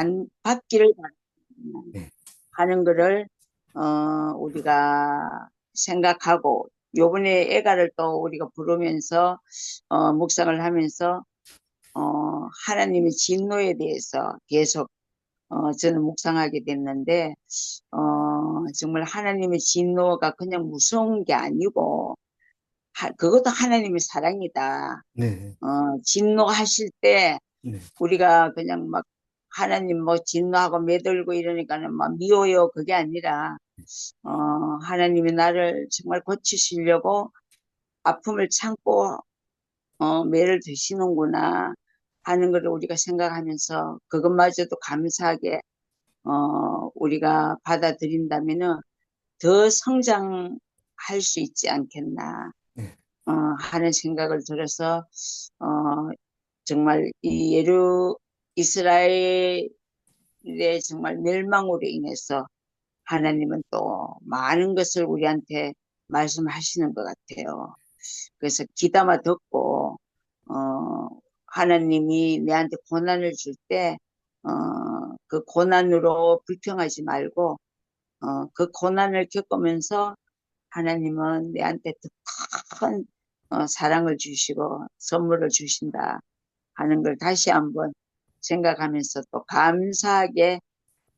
반, 받기를 네. 하는 거를 어, 우리가 생각하고 요번에 애가를 또 우리가 부르면서 어, 묵상을 하면서 어, 하나님의 진노에 대해서 계속 어, 저는 묵상하게 됐는데 어, 정말 하나님의 진노가 그냥 무서운 게 아니고 하, 그것도 하나님의 사랑이다. 네. 어, 진노하실 때 네. 우리가 그냥 막 하나님 뭐 진노하고 매들고 이러니까는 막 미워요 그게 아니라 어, 하나님이 나를 정말 고치시려고 아픔을 참고 어, 매를 드시는구나 하는 것을 우리가 생각하면서 그것마저도 감사하게 어, 우리가 받아들인다면은 더 성장할 수 있지 않겠나 네. 어, 하는 생각을 들어서 어, 정말 이 예루 이스라엘의 정말 멸망으로 인해서 하나님은 또 많은 것을 우리한테 말씀하시는 것 같아요. 그래서 귀담아 듣고 어, 하나님이 내한테 고난을 줄때 어, 그 고난으로 불평하지 말고 어, 그 고난을 겪으면서 하나님은 내한테 더큰 어, 사랑을 주시고 선물을 주신다 하는 걸 다시 한번 생각하면서 또 감사하게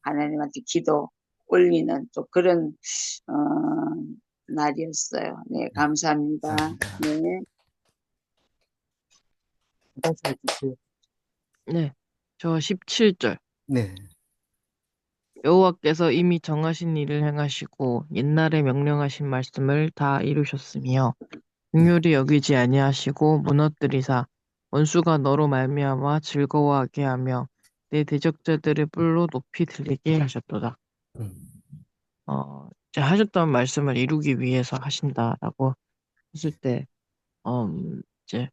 하나님한테 기도 올리는 또 그런 어, 날이었어요. 네, 감사합니다. 감사합니다. 네. 네, 저 17절. 네. 여호와께서 이미 정하신 일을 행하시고 옛날에 명령하신 말씀을 다 이루셨으며 긍휼히 여기지 아니하시고 무너뜨리사 원수가 너로 말미암아 즐거워하게 하며 내 대적자들의 뿔로 높이 들리게 하셨도다. 음. 어, 이제 하셨던 말씀을 이루기 위해서 하신다라고 했을 때, 음, 이제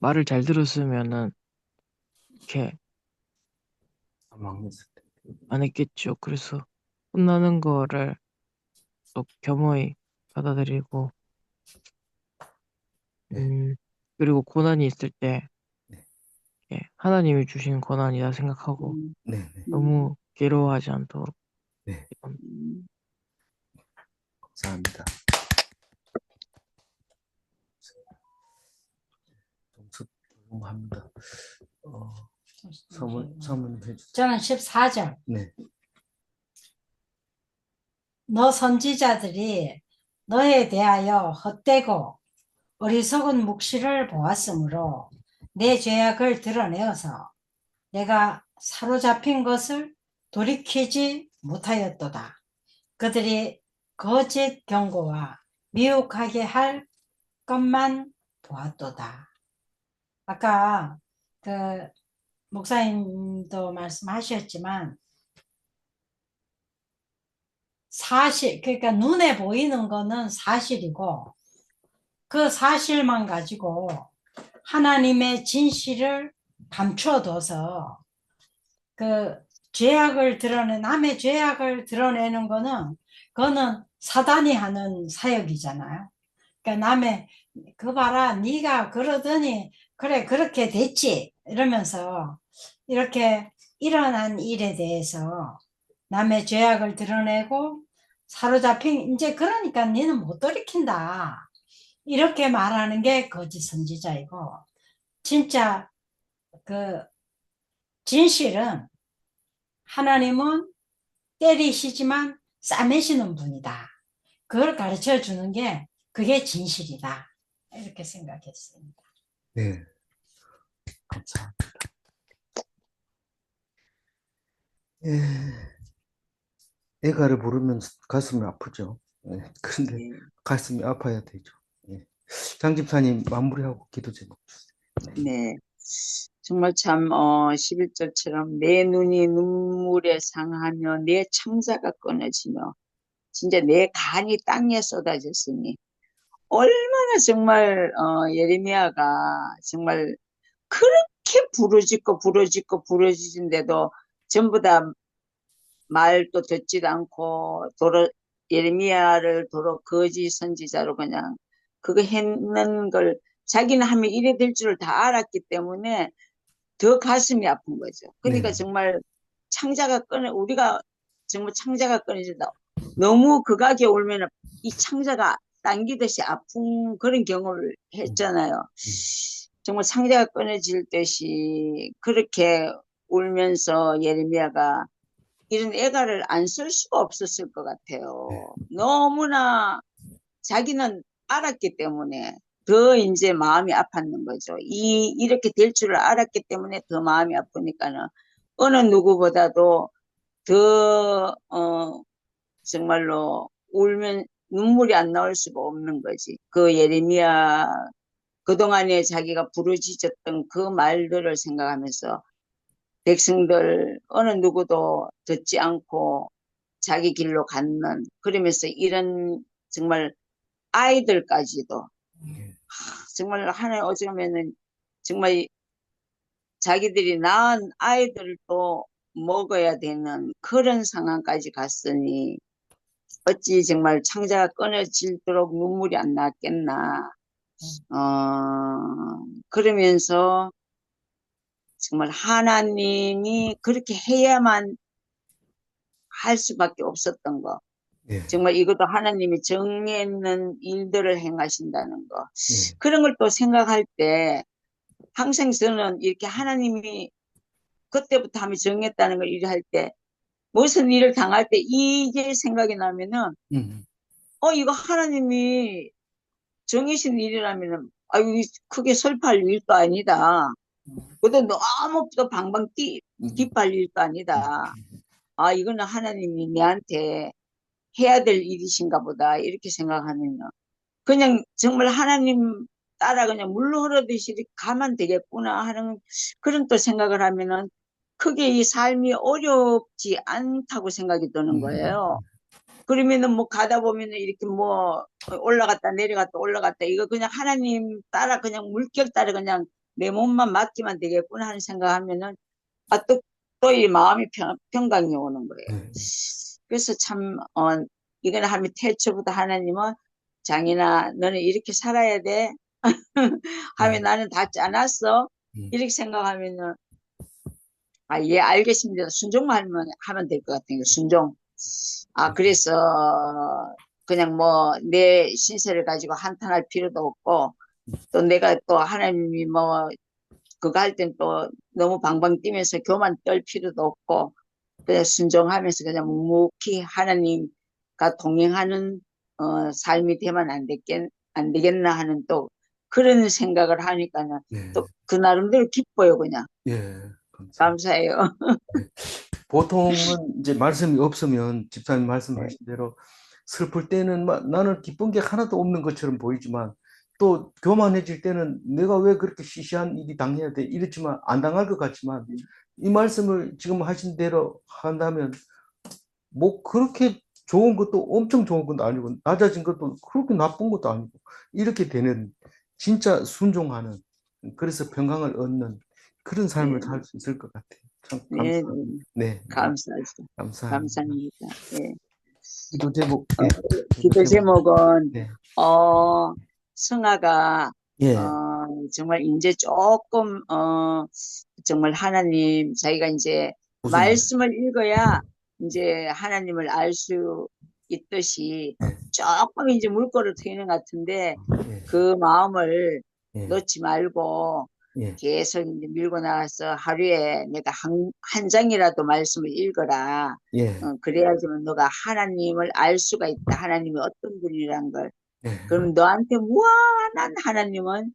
말을 잘 들었으면은 이렇게 망했을. 안 했겠죠. 그래서 혼나는 거를 또 겸허히 받아들이고, 네. 음, 그리고 고난이 있을 때, 네. 예, 하나님이 주신 고난이다 생각하고 음, 네. 네. 너무 괴로워하지 않도록 네. 음, 감사합니다. 합니다. 어, 사모 사모님 해주세요. 저는 14절. 네. 너 선지자들이 너에 대하여 헛되고 어리석은 묵시를 보았으므로 내 죄악을 드러내어서 내가 사로잡힌 것을 돌이키지 못하였도다. 그들이 거짓 경고와 미혹하게 할 것만 보았도다. 아까 그 목사님도 말씀하셨지만 사실 그러니까 눈에 보이는 거는 사실이고 그 사실만 가지고 하나님의 진실을 감춰둬서 그 죄악을 드러내 남의 죄악을 드러내는 거는 그거는 사단이 하는 사역이잖아요. 그러니까 남의 그 봐라 네가 그러더니 그래 그렇게 됐지 이러면서 이렇게 일어난 일에 대해서 남의 죄악을 드러내고 사로잡힌 이제 그러니까 너는 못 돌이킨다 이렇게 말하는 게 거짓 선지자이고 진짜 그 진실은 하나님은 때리시지만 싸매시는 분이다. 그걸 가르쳐 주는 게 그게 진실이다. 이렇게 생각했습니다. 네. 감사합니다. 예. 애가를 부르면 가슴이 아프죠. 예. 그런데 네. 가슴이 아파야 되죠. 예. 장 집사님 마무리하고 기도 제목 주세요. 네. 정말 참, 어, 11절처럼 내 눈이 눈물에 상하며 내 창자가 끊어지며 진짜 내 간이 땅에 쏟아졌으니 얼마나 정말, 어, 예레미야가 정말 그렇게 부르짖고 부르짖고 부르짖은데도 전부 다 말도 듣지도 않고 도로, 예레미야를 도로 거짓 선지자로 그냥 그거 했는 걸 자기는 하면 이래 될 줄을 다 알았기 때문에 더 가슴이 아픈 거죠. 그러니까 네. 정말 창자가 끊어 우리가 정말 창자가 끊어진다. 너무 극하게 울면은 이 창자가 당기듯이 아픈 그런 경험을 했잖아요. 정말 창자가 끊어질 듯이 그렇게 울면서 예레미야가 이런 애가를 안 쓸 수가 없었을 것 같아요. 너무나 자기는 알았기 때문에 더 이제 마음이 아팠는 거죠. 이, 이렇게 될 줄을 알았기 때문에 더 마음이 아프니까는 어느 누구보다도 더, 어, 정말로 울면 눈물이 안 나올 수가 없는 거지. 그 예레미야, 그동안에 자기가 부르짖었던 그 말들을 생각하면서 백성들 어느 누구도 듣지 않고 자기 길로 갔는 그러면서 이런 정말 아이들까지도 정말 하나 어쩌면은 정말 자기들이 낳은 아이들도 먹어야 되는 그런 상황까지 갔으니 어찌 정말 창자가 끊어질도록 눈물이 안 났겠나. 어, 그러면서 정말 하나님이 그렇게 해야만 할 수밖에 없었던 거. 예. 정말 이것도 하나님이 정했는 일들을 행하신다는 거. 예. 그런 걸 또 생각할 때 항상 저는 이렇게 하나님이 그때부터 하면 정했다는 걸 일할 때 무슨 일을 당할 때 이게 생각이 나면은 음. 어 이거 하나님이 정해신 일이라면은 아유 이 크게 슬퍼할 일도 아니다. 그것도 너무 또 방방 뛰 음. 기뻐할 일도 아니다. 아 이거는 하나님이 내한테 해야 될 일이신가 보다 이렇게 생각하면요. 그냥 정말 하나님 따라 그냥 물로 흐르듯이 가면 되겠구나 하는 그런 또 생각을 하면은 크게 이 삶이 어렵지 않다고 생각이 드는 거예요. 그러면은 뭐 가다 보면은 이렇게 뭐 올라갔다 내려갔다 올라갔다 이거 그냥 하나님 따라 그냥 물결 따라 그냥 내 몸만 맡기면 되겠구나 하는 생각하면은 아 또 또 이 마음이 평, 평강이 오는 거예요. 예. 그래서 참, 어, 이거는 하면 태초부터 하나님은 장인아, 너는 이렇게 살아야 돼. 하면 네. 나는 다 짜놨어. 음. 이렇게 생각하면은, 아, 예, 알겠습니다. 순종만 하면, 하면 될 것 같은 거, 순종. 아, 그래서, 그냥 뭐, 내 신세를 가지고 한탄할 필요도 없고, 또 내가 또 하나님이 뭐, 그거 할 땐 또 너무 방방 뛰면서 교만 떨 필요도 없고, 그냥 순종하면서 그냥 묵묵히 하나님과 동행하는 어, 삶이 되면 안 되겠, 안 되겠나 하는 또 그런 생각을 하니까는 네. 또그 나름대로 기뻐요, 그냥. 예. 감사합니다. 감사해요. 보통은 이제 말씀이 없으면 집사님 말씀하신 대로 슬플 때는 막 나는 기쁜 게 하나도 없는 것처럼 보이지만 또 교만해질 때는 내가 왜 그렇게 시시한 일이 당해야 돼 이렇지만 안 당할 것 같지만 이 말씀을 지금 하신 대로 한다면 뭐 그렇게 좋은 것도 엄청 좋은 것도 아니고 낮아진 것도 그렇게 나쁜 것도 아니고 이렇게 되는 진짜 순종하는 그래서 평강을 얻는 그런 삶을 네. 살수 있을 것 같아요. 참 네, 감사합니다. 네, 감사하죠. 감사합니다. 감사합니다. 예. 기도 제목, 네. 기도 제목은, 네. 어, 성아가, 예, 어, 정말 이제 조금, 어, 정말 하나님, 자기가 이제 무슨 말- 말씀을 읽어야 이제 하나님을 알 수 있듯이 네. 조금 이제 물꼬를 트이는 것 같은데 예, 그 마음을 예, 놓지 말고 예, 계속 이제 밀고 나가서 하루에 내가 한, 한 장이라도 말씀을 읽어라. 예, 어, 그래야지만 너가 하나님을 알 수가 있다. 하나님이 어떤 분이란 걸. 예. 그럼 너한테 무한한 하나님은 음,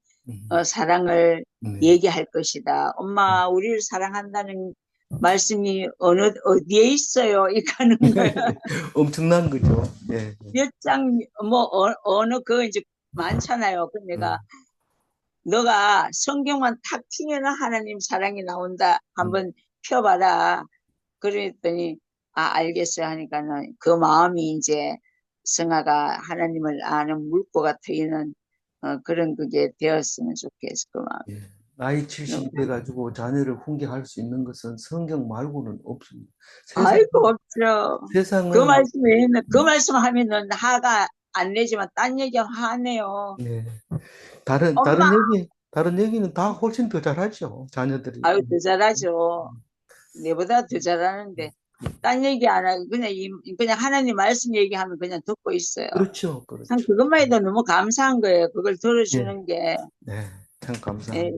어, 사랑을 네. 얘기할 것이다. 엄마, 우리를 사랑한다는 말씀이 어느, 어디에 있어요? 이렇게 하는 거야. 엄청난 거죠. 예, 예. 몇 장, 뭐, 어, 어느, 그 이제 많잖아요. 그 내가, 음. 너가 성경만 탁 피면은 하나님 사랑이 나온다. 음. 한번 펴봐라. 그랬더니, 아, 알겠어요. 하니까는 그 마음이 이제 성아가 하나님을 아는 물고가 트이는 어, 그런 그게 되었으면 좋겠어. 그 마음. 예. 나이 70이 돼가지고 자녀를 훈계할 수 있는 것은 성경 말고는 없습니다. 세상, 아이고, 없죠. 세상은 그 말씀에 있는, 그 말씀 하면은 화가 안 내지만 딴 얘기 화내요. 예. 다른 엄마! 다른 얘기 다른 얘기는 다 훨씬 더 잘하죠. 자녀들이. 아유, 더 잘하죠. 내보다 더 잘하는데 딴 얘기 안 하고 그냥 이, 그냥 하나님 말씀 얘기하면 그냥 듣고 있어요. 그렇죠. 그렇죠. 참 그것만 해도 너무 감사한 거예요. 그걸 들어주는 게. 네, 참 예, 감사합니다.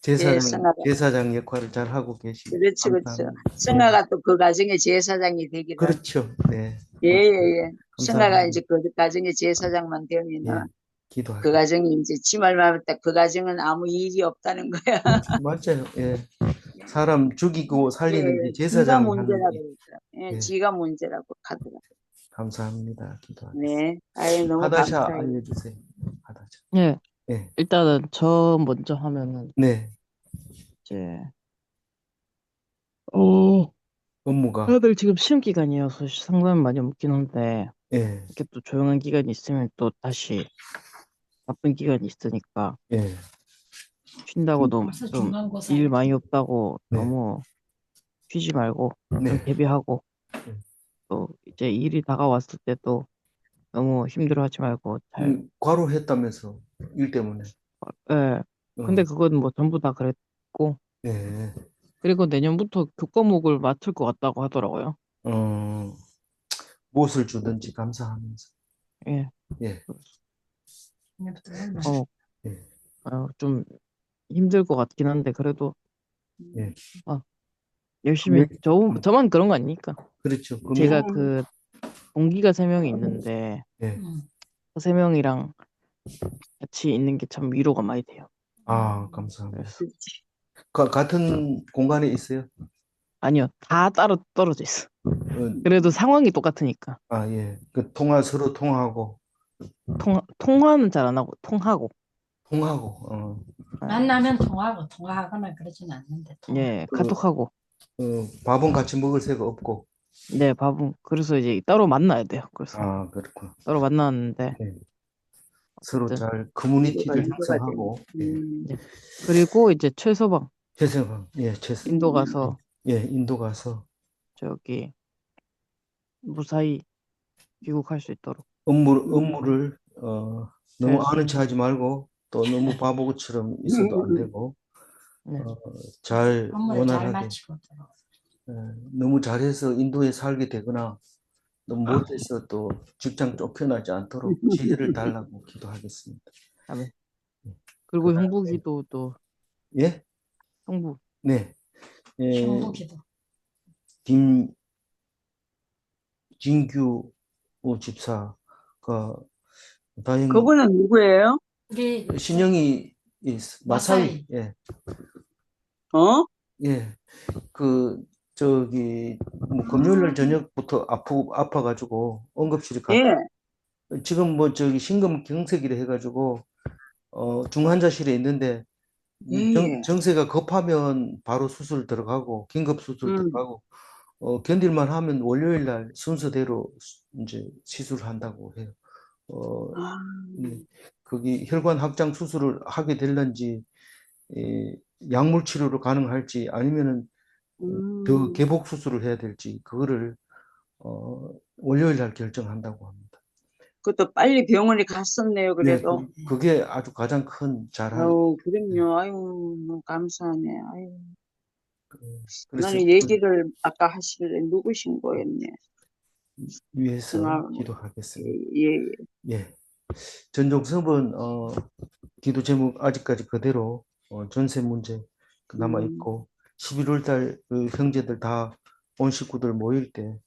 제사장, 성화가. 제사장 역할을 잘 하고 계시고. 그렇죠, 그렇죠. 감사합니다. 성화가 또 그 가정의 제사장이 되기를. 그렇죠. 네. 예, 예, 예. 감사합니다. 이제 그 가정의 제사장만 되면은 예, 기도하고. 그 가정이 이제 지 말만 할때 그 가정은 아무 일이 없다는 거야. 맞아요. 예. 사람 죽이고 살리는 게 예, 하는 문제라고. 예, 예. 지가 문제라고 하더라. 감사합니다. 기도하고. 네, 아유 너무 하다샤 감사해요. 알려주세요. 하다샤. 예, 예. 일단은 저 먼저 하면은 네. 이제 어 업무가. 다들 지금 시험 기간이어서 상담이 많이 없긴 한데 예. 이렇게 또 조용한 기간이 있으면 또 다시 바쁜 기간이 있으니까 예. 쉰다고도 벌써 좀 중간고사 일 많이 없다고 네. 너무 쉬지 말고 좀 네. 대비하고 네. 또 이제 일이 다가왔을 때도 너무 힘들어하지 말고 잘 음, 과로 했다면서 일 때문에. 예. 근데 어, 그건 뭐 전부 다 그랬고 네. 그리고 내년부터 교과목을 맡을 것 같다고 하더라고요. 어, 무엇을 주든지 감사하면서. 예. 예. 어, 예. 어, 좀 힘들 것 같긴 한데 그래도 예. 아, 열심히 네. 저 음. 저만 그런 거 아니니까. 그렇죠. 그럼 제가 음. 그 동기가 세 명이 있는데 예. 음. 그세 명이랑 같이 있는 게 참 위로가 많이 돼요. 아, 감사합니다. 그래서 가, 같은 공간에 있어요? 아니요, 다 따로 떨어져 있어. 어, 그래도 상황이 똑같으니까 아, 예. 그 통화 서로 통하고 통 통화는 잘 안 하고 통하고 통하고 어, 만나면 통화하고 통화하거나 그러진 않는데 통화. 예 그- 카톡하고 어, 밥은 같이 먹을 새가 없고. 네 밥은 그래서 이제 따로 만나야 돼요. 그래서 아, 그렇구나. 따로 만났는데 서로 어쨌든 잘 커뮤니티를 형성하고 예. 음, 그리고 이제 최서방 최세방, 예, 최세, 인도 가서 예, 인도 가서 저기 무사히 귀국할 수 있도록 업무 음. 업무를 어, 너무 네. 아는 체 하지 말고 또 너무 바보처럼 있어도 안 되고 네. 어, 잘잘 원활하게 들어. 예, 너무 잘해서 인도에 살게 되거나 너무 못해서 또 직장 쫓겨나지 않도록 지혜를 달라고 기도하겠습니다. 그리고 그다음에- 형부기도 또 예? 형부 네. 예, 형부기도. 김 진규 집사가 다행히 그분은 누구예요? 우리 신영이 이 마사위 마사이. 예. 어? 예. 그 저기 뭐 금요일 날 저녁부터 아프 아파가지고 응급실에 가 예. 지금 뭐 저기 심근경색이라 해가지고 어 중환자실에 있는데 예. 정, 정세가 급하면 바로 수술 들어가고 긴급 수술 음. 들어가고 어 견딜만 하면 월요일 날 순서대로 수- 이제 시술한다고 해요. 어 아, 네. 거기 혈관 확장 수술을 하게 될런지 이 약물 치료로 가능할지 아니면은 음. 더 개복 수술을 해야 될지 그거를 어 월요일 날 결정한다고 합니다. 그것도 빨리 병원에 갔었네요, 네, 그래도. 그- 그게 아주 가장 큰 잘한 아유, 그럼요. 아유, 너무 감사하네. 아유, 그래서 나는 얘기를 아까 하시길래 누구신 거였네. 위해서 정말 예, 기도하겠습니다. 예. 예. 전종섭은 어 기도 제목 아직까지 그대로 어, 전세 문제 그 남아 음. 있고 11월 달 그 형제들 다 온 식구들 모일 때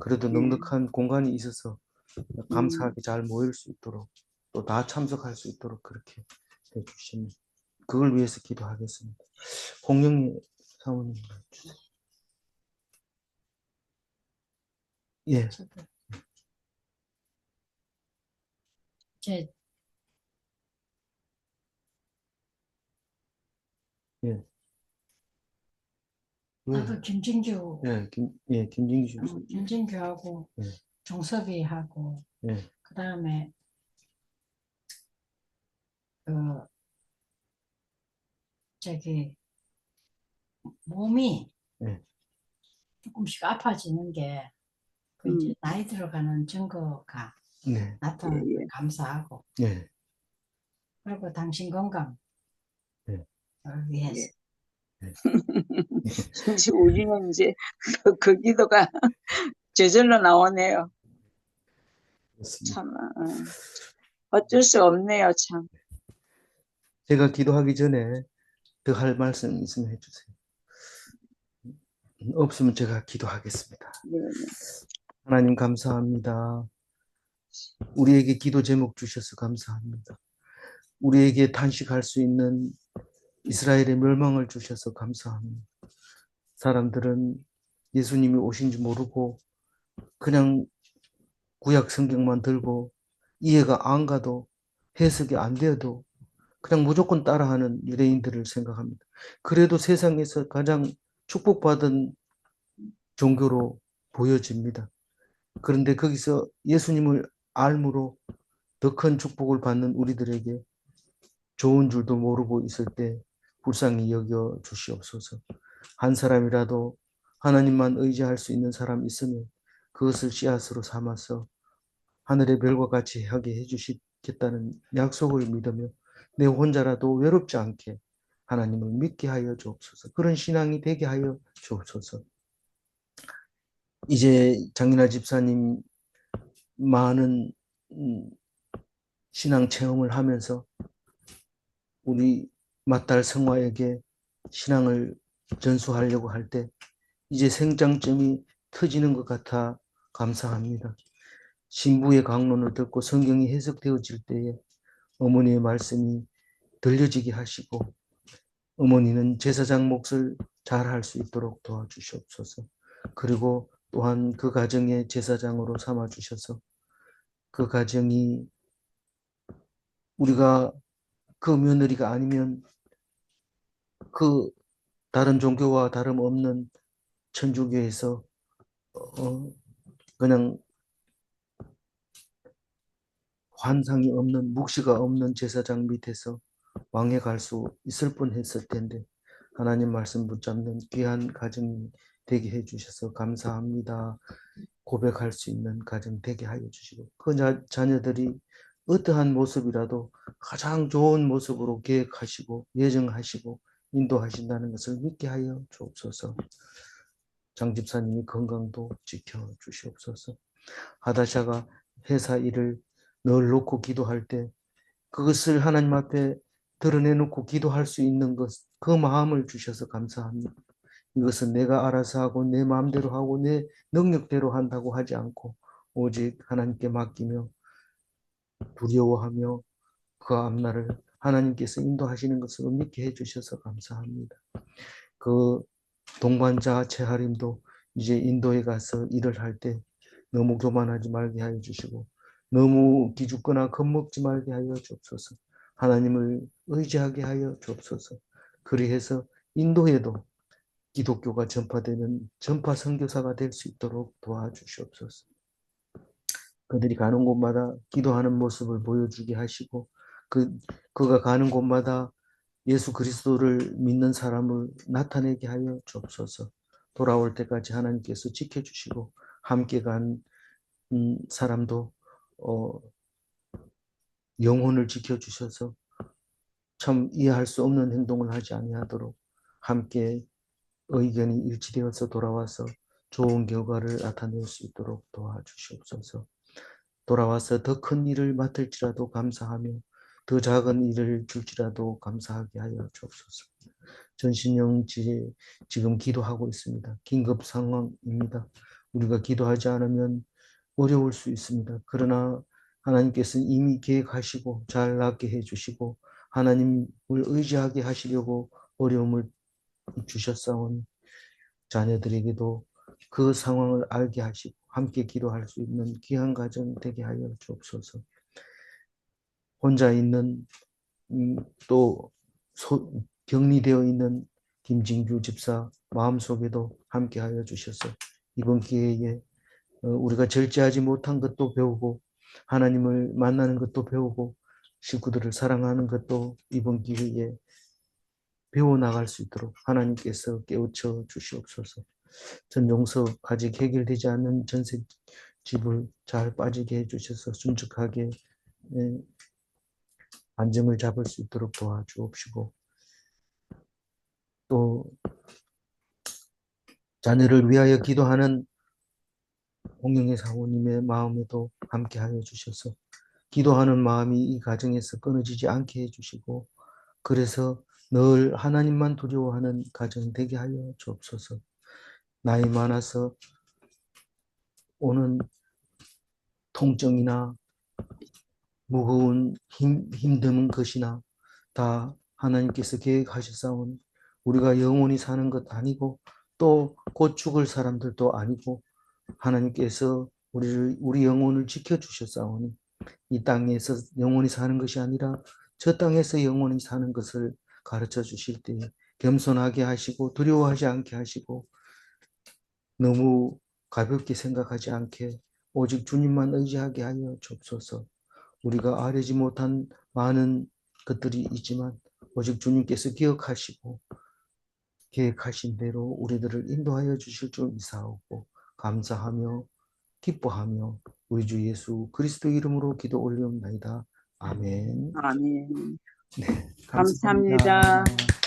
그래도 예. 넉넉한 공간이 있어서 음. 감사하게 잘 모일 수 있도록 또 다 참석할 수 있도록 그렇게 해 주시면 그걸 위해서 기도하겠습니다. 홍영희 사모님 주세요. 예. 저도 이제 나도 김진규, 예, 김, 예, 김진규 어, 씨. 김진규하고 네. 종섭이하고 예, 그 다음에 그 저기 몸이 네. 조금씩 아파지는 게그 음. 이제 나이 들어가는 증거가 네, 나타나서 예, 예. 감사하고 예, 그리고 당신 건강 네. 을 위해서 예. 이제 우리는 이제 그, 그 기도가 저절로 나오네요. 그렇습니다. 참, 어, 어쩔 수 없네요, 참. 제가 기도하기 전에 더 할 말씀 있으면 해주세요. 없으면 제가 기도하겠습니다. 네, 네. 하나님 감사합니다. 우리에게 기도 제목 주셔서 감사합니다. 우리에게 단식할 수 있는 이스라엘의 멸망을 주셔서 감사합니다. 사람들은 예수님이 오신지 모르고 그냥 구약 성경만 들고 이해가 안 가도 해석이 안 되어도 그냥 무조건 따라하는 유대인들을 생각합니다. 그래도 세상에서 가장 축복받은 종교로 보여집니다. 그런데 거기서 예수님을 알므로 더 큰 축복을 받는 우리들에게 좋은 줄도 모르고 있을 때 불쌍히 여겨 주시옵소서. 한 사람이라도 하나님만 의지할 수 있는 사람 있으면 그것을 씨앗으로 삼아서 하늘의 별과 같이 하게 해주시겠다는 약속을 믿으며 내 혼자라도 외롭지 않게 하나님을 믿게 하여 주옵소서. 그런 신앙이 되게 하여 주옵소서. 이제 장인아 집사님 많은 음, 신앙 체험을 하면서 우리 맏딸 성화에게 신앙을 전수하려고 할 때 이제 생장점이 터지는 것 같아 감사합니다. 신부의 강론을 듣고 성경이 해석되어질 때에 어머니의 말씀이 들려지게 하시고 어머니는 제사장 몫을 잘 할 수 있도록 도와주시옵소서. 그리고 또한 그 가정의 제사장으로 삼아 주셔서 그 가정이 우리가 그 며느리가 아니면 그 다른 종교와 다름없는 천주교에서 어 그냥 환상이 없는 묵시가 없는 제사장 밑에서 왕에 갈 수 있을 뻔했을 텐데 하나님 말씀 붙잡는 귀한 가정이 되게 해주셔서 감사합니다. 고백할 수 있는 가정 되게 하여 주시고 그 자, 자녀들이 어떠한 모습이라도 가장 좋은 모습으로 계획하시고 예정하시고 인도하신다는 것을 믿게 하여 주옵소서. 장 집사님이 건강도 지켜 주시옵소서. 하다샤가 회사 일을 늘 놓고 기도할 때 그것을 하나님 앞에 드러내놓고 기도할 수 있는 것, 그 마음을 주셔서 감사합니다. 이것은 내가 알아서 하고 내 마음대로 하고 내 능력대로 한다고 하지 않고 오직 하나님께 맡기며 두려워하며 그 앞날을 하나님께서 인도하시는 것을 믿게 해주셔서 감사합니다. 그 동반자 채하림도 이제 인도에 가서 일을 할 때 너무 교만하지 말게 하여 주시고 너무 기죽거나 겁먹지 말게 하여 주옵소서. 하나님을 의지하게 하여 주옵소서. 그리해서 인도에도 기독교가 전파되는 전파 선교사가 될 수 있도록 도와주시옵소서. 그들이 가는 곳마다 기도하는 모습을 보여주게 하시고 그 그가 가는 곳마다 예수 그리스도를 믿는 사람을 나타내게 하여 주옵소서. 돌아올 때까지 하나님께서 지켜주시고 함께 간 음, 사람도 어, 영혼을 지켜주셔서 참 이해할 수 없는 행동을 하지 아니하도록 함께 의견이 일치되어서 돌아와서 좋은 결과를 나타낼 수 있도록 도와주시옵소서. 돌아와서 더 큰 일을 맡을지라도 감사하며 더 작은 일을 줄지라도 감사하게 하여 주옵소서. 전신영지 지금 기도하고 있습니다. 긴급 상황입니다. 우리가 기도하지 않으면 어려울 수 있습니다. 그러나 하나님께서는 이미 계획하시고 잘 낫게 해주시고 하나님을 의지하게 하시려고 어려움을 주셨사오니 자녀들에게도 그 상황을 알게 하시고 함께 기도할 수 있는 귀한 가정 되게 하여 주옵소서. 혼자 있는 음, 또 소, 격리되어 있는 김진규 집사 마음속에도 함께 하여 주셔서 이번 기회에 어, 우리가 절제하지 못한 것도 배우고 하나님을 만나는 것도 배우고 식구들을 사랑하는 것도 이번 기회에 배워 나갈 수 있도록 하나님께서 깨우쳐 주시옵소서. 전 용서 아직 해결되지 않은 전세 집을 잘 빠지게 해주셔서 순trực하게 예, 안정을 잡을 수 있도록 도와주옵시고 또 자녀를 위하여 기도하는 홍영애 사모님의 마음에도 함께하여 주셔서 기도하는 마음이 이 가정에서 끊어지지 않게 해주시고 그래서 늘 하나님만 두려워하는 가정 되게 하여 주옵소서. 나이 많아서 오는 통증이나 무거운 힘, 힘든 것이나 다 하나님께서 계획하셨사오니 우리가 영원히 사는 것 아니고 또 곧 죽을 사람들도 아니고 하나님께서 우리를 우리 영혼을 지켜 주셨사오니 이 땅에서 영원히 사는 것이 아니라 저 땅에서 영원히 사는 것을 가르쳐 주실 때 겸손하게 하시고 두려워하지 않게 하시고 너무 가볍게 생각하지 않게 오직 주님만 의지하게 하여 주옵소서. 우리가 아뢰지 못한 많은 것들이 있지만 오직 주님께서 기억하시고 계획하신 대로 우리들을 인도하여 주실 줄 믿사오고 감사하며 기뻐하며 우리 주 예수 그리스도 이름으로 기도 올리옵나이다. 아멘. 아멘. 감사합니다. 감사합니다.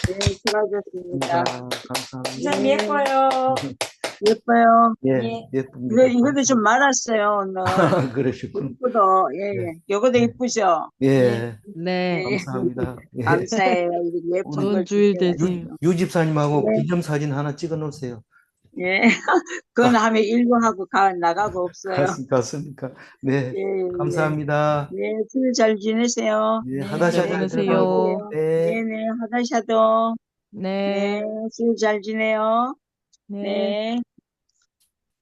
네, 수고하셨습니다. 감사합니다. 선생님 예뻐요. 예뻐요. 예, 예. 예쁩니다. 이거, 이것도 좀 오늘. 그러셨군. 이쁘다. 예, 예. 요거도 이쁘죠? 예, 네, 네. 감사합니다. 예. 감사해요. 이렇게 예쁜 좋은 걸 주일 주셔서. 되세요. 유, 유 집사님하고 네. 기념 사진 하나 찍어 놓으세요. 예. 그건 하면 일부 하고 가, 나가고 없어요. 같습니까? 네, 예, 예. 감사합니다. 네, 주일 잘 지내세요. 네, 네, 하다샤 잘잘 지내세요. 네. 네, 네, 하다샤도. 네, 네, 주일 잘 지내요. 네. 네.